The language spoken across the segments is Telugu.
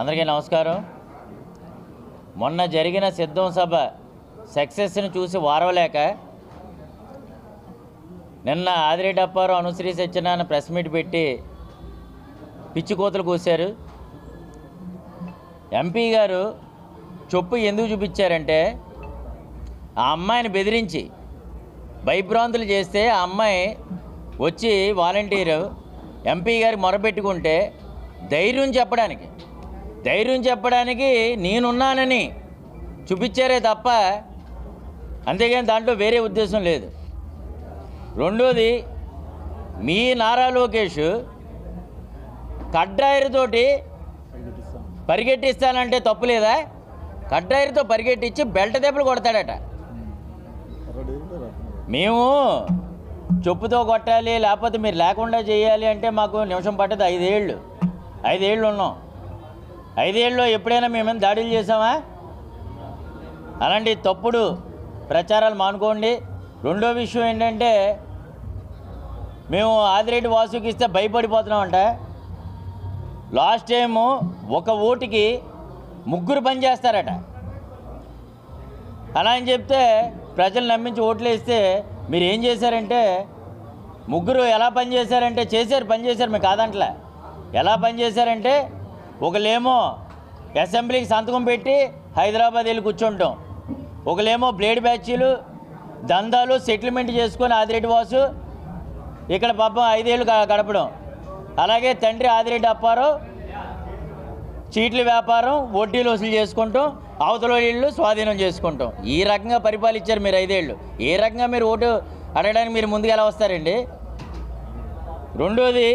అందరికీ నమస్కారం. మొన్న జరిగిన సిద్ధం సభ సక్సెస్ని చూసి వారవలేక నిన్న ఆదిరెడ్డి అనుశ్రీ సత్యనారాయణ ప్రెస్ మీట్ పెట్టి పిచ్చి కోతలు కూశారు. ఎంపీ గారు చొప్పు ఎందుకు చూపించారంటే ఆ అమ్మాయిని బెదిరించి భయభ్రాంతులు చేస్తే ఆ అమ్మాయి వచ్చి వాలంటీరు ఎంపీ గారికి మొరపెట్టుకుంటే ధైర్యం చెప్పడానికి ధైర్యం చెప్పడానికి నేనున్నానని చూపించారే తప్ప అంతేగాని దాంట్లో వేరే ఉద్దేశం లేదు. రెండోది మీ నారా లోకేష్ కడ్డాయిరుతోటి పరిగెట్టిస్తానంటే తప్పు లేదా? పరిగెట్టించి బెల్ట దెబ్బలు కొడతాడట. మేము చెప్పుతో కొట్టాలి లేకపోతే మీరు లేకుండా చేయాలి అంటే మాకు నిమిషం పట్టదు ఐదేళ్ళు. ఐదేళ్ళు ఉన్నాం. ఐదేళ్ళలో ఎప్పుడైనా మేమేం దాడులు చేసామా అలాంటి తప్పుడు ప్రచారాలు మానుకోండి. రెండో విషయం ఏంటంటే మేము ఆదిరెడ్డి వాసుకి ఇస్తే భయపడిపోతున్నామంట. లాస్ట్ టైము ఒక ఓటుకి ముగ్గురు పనిచేస్తారట అలా అని చెప్తే ప్రజలు నమ్మించి ఓట్లు వేస్తే మీరు ఏం చేశారంటే ముగ్గురు ఎలా పనిచేశారంటే చేశారు పనిచేశారు మీకు కాదంట్లే. ఎలా పనిచేశారంటే ఒకలేమో అసెంబ్లీకి సంతకం పెట్టి హైదరాబాద్ వెళ్ళి కూర్చుంటాం. ఒకలేమో బ్లేడ్ బ్యాచీలు దందాలు సెటిల్మెంట్ చేసుకొని ఆదిరెడ్డి వాసు ఇక్కడ పాపం ఐదేళ్ళు గడపడం. అలాగే తండ్రి ఆదిరెడ్డి అప్పారావు చీట్ల వ్యాపారం వడ్డీలు వసూలు చేసుకుంటాం అవతల ఇళ్ళు స్వాధీనం చేసుకుంటాం. ఈ రకంగా పరిపాలించారు మీరు ఐదేళ్ళు. ఏ రకంగా మీరు ఓటు అడగడానికి మీరు ముందుకు ఎలా వస్తారండి? రెండోది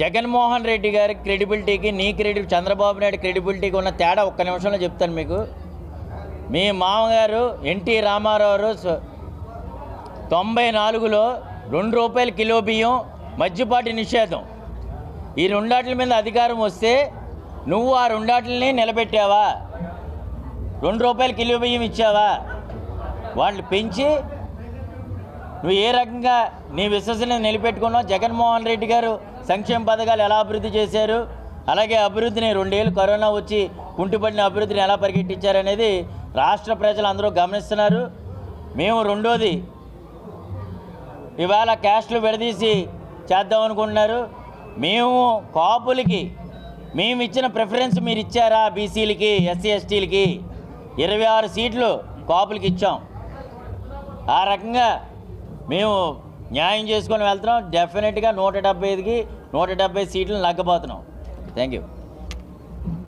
జగన్మోహన్ రెడ్డి గారి క్రెడిబిలిటీకి నీ క్రెడి చంద్రబాబు నాయుడు క్రెడిబిలిటీకి ఉన్న తేడా ఒక్క నిమిషంలో చెప్తాను మీకు. మీ మామగారు ఎన్టీ రామారావు తొంభై నాలుగులో రెండు రూపాయల కిలో బియ్యం మద్యపాటి నిషేధం. ఈ రెండాట్ల మీద అధికారం వస్తే నువ్వు ఆ రెండాట్లని నిలబెట్టావా? రెండు రూపాయల కిలో బియ్యం ఇచ్చావా? వాళ్ళు పెంచి నువ్వు ఏ రకంగా నీ విశ్వసనీయత నిలబెట్టుకున్నావు? జగన్మోహన్ రెడ్డి గారు సంక్షేమ పథకాలు ఎలా అభివృద్ధి చేశారు? అలాగే అభివృద్ధిని రెండేళ్ళు కరోనా వచ్చి కుంటుపడిన అభివృద్ధిని ఎలా పరిగెట్టించారనేది రాష్ట్ర ప్రజలు అందరూ గమనిస్తున్నారు. మేము రెండోది ఇవాళ క్యాస్ట్లు విడదీసి చేద్దాం అనుకుంటున్నారు. మేము కాపులకి మేము ఇచ్చిన ప్రిఫరెన్స్ మీరు ఇచ్చారా బీసీలకి ఎస్సీ ఎస్టీలకి? ఇరవై ఆరు సీట్లు కాపులకి ఇచ్చాం. ఆ రకంగా మేము న్యాయం చేసుకొని వెళ్తున్నాం. డెఫినెట్గా నూట డెబ్బై ఐదుకి నూట డెబ్బై సీట్లు లగ్గబోతున్నాం థ్యాంక్ యూ